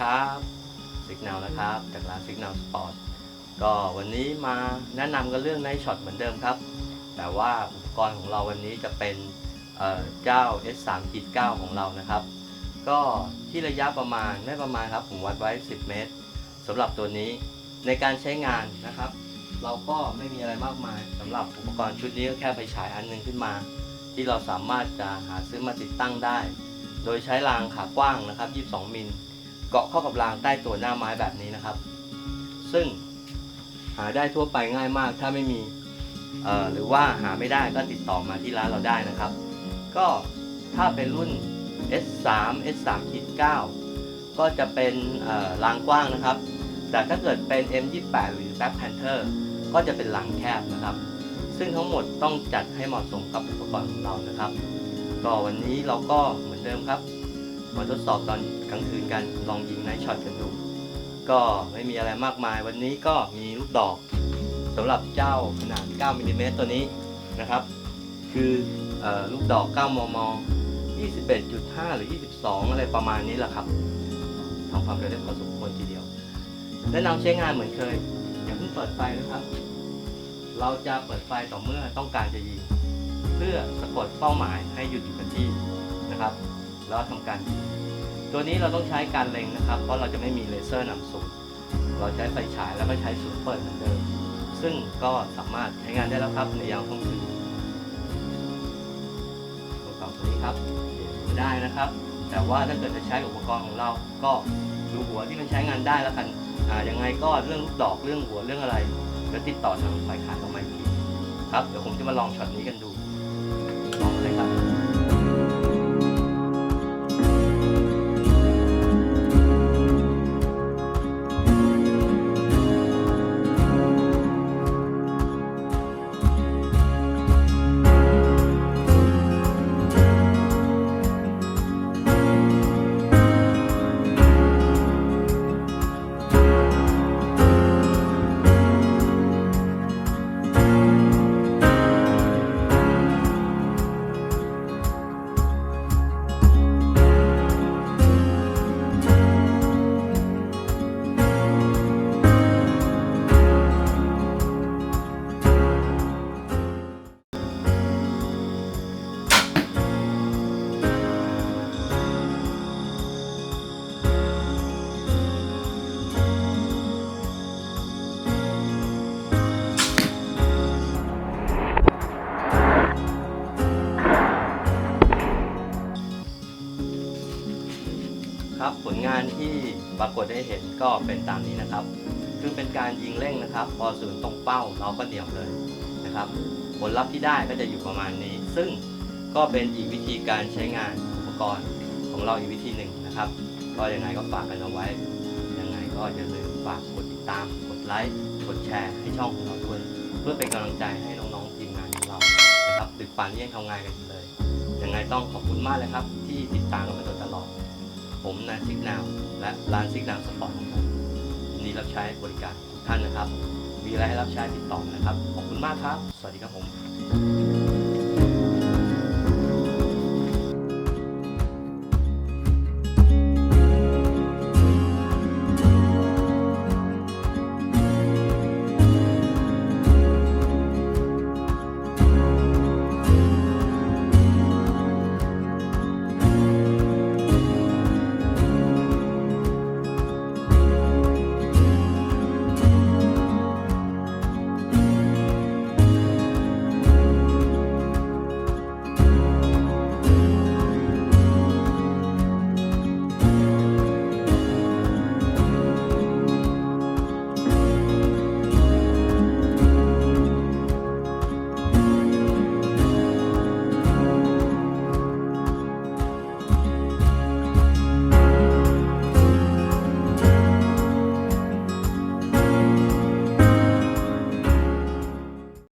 ครับสิก n น l นะครับ จากร้านสิก n น l สปอร์ตก็วันนี้มาแนะนำกันเรื่องไนช็อตเหมือนเดิมครับ แต่ว่าอุปกรณ์ของเราวันนี้จะเป็นเเจ้า S3 ขีด9ของเรานะครับ ก็ที่ระยะประมาณไม่ประมาณครับ ผมวัดไว้ 10 เมตรสำหรับตัวนี้ในการใช้งานนะครับ เราก็ไม่มีอะไรมากมายสำหรับอุปกรณ์ชุดนี้ก็แค่ไฟฉายอันหนึงขึ้นมา ที่เราสามารถจะหาซื้อมาติดตั้งได้ โดยใช้รางขากว้างนะครับ 22 มิล เกาะเข้ากับรางใต้ตัวหน้าไม้แบบนี้นะครับ ซึ่งหาได้ทั่วไปง่ายมาก ถ้าไม่มีหรือว่าหาไม่ได้ก็ติดต่อมาที่ร้านเราได้นะครับ ก็ถ้าเป็นรุ่น S3 S3 9ก็จะเป็นรางกว้างนะครับ แต่ถ้าเกิดเป็น M28 หรือ Black Panther ก็จะเป็นรางแคบนะครับ ซึ่งทั้งหมดต้องจัดให้เหมาะสมกับอุปกรณ์ของเรานะครับ ก็วันนี้เราก็เหมือนเดิมครับ มาทดสอบตอนกลางคืนกันลองยิงไนท์ช็อตกันดู ก็ไม่มีอะไรมากมาย วันนี้ก็มีลูกดอกสำหรับเจ้าขนาด 9มิลลิเมตรตัวนี้นะครับ คือออลูกดอก 9 มม 21.5 หรือ 22 อะไรประมาณนี้แหละครับทำความเร็วได้พอสมควรทีเดียว แนะนำใช้งานเหมือนเคย อย่าเพิ่งเปิดไฟนะครับ เราจะเปิดไฟต่อเมื่อต้องการจะยิง เพื่อสะกดเป้าหมายให้หยุดอยู่กับที่นะครับ แล้วทำการยิงตัวนี้เราต้องใช้การเล็งนะครับ เพราะเราจะไม่มีเลเซอร์นำสูงเราใช้ไฟฉายแล้วก็ใช้ศูนย์เปิดเหมือนเดิม ซึ่งก็สามารถใช้งานได้แล้วครับในยามค่ำคืนตัวเก่าตัวนี้ครับได้นะครับ แต่ว่าถ้าเกิดจะใช้อุปกรณ์ของเราก็ดูหัวที่มันใช้งานได้แล้วกันอ่ายังไงก็เรื่องลูกดอกเรื่องหัวเรื่องอะไรเดี๋ยวติดต่อทางฝ่ายขายเข้ามาอีกทีครับเดี๋ยวผมจะมาลองช็อตนี้กันดู ครับ ผลงานที่ปรากฏได้เห็นก็เป็นตามนี้นะครับ คือเป็นการยิงเร่งนะครับ พอศูนย์ตรงเป้าเราก็เดี่ยวเลยนะครับ ผลลัพธ์ที่ได้ก็จะอยู่ประมาณนี้ ซึ่งก็เป็นอีกวิธีการใช้งานอุปกรณ์ของเราอีกวิธีหนึ่งนะครับ ก็ยังไงก็ฝากกันเอาไว้ยังไงก็อย่าลืมฝากกดติดตาม กดไลค์ กดแชร์ให้ช่องของเราด้วย เพื่อเป็นกำลังใจให้น้องๆทีมงานของเรานะครับดึกป่านนี้ยังทำงานกันอยู่เลยยังไงต้องขอบคุณมากเลยครับ ที่ติดตามกันมาโดยตลอด ผมนายซิกนาวและร้านซิกนาวสปอร์ตของผมยินดีรับใช้บริการทุกท่านนะครับ มีอะไรให้รับใช้ติดต่อนะครับ ขอบคุณมากครับ สวัสดีครับผม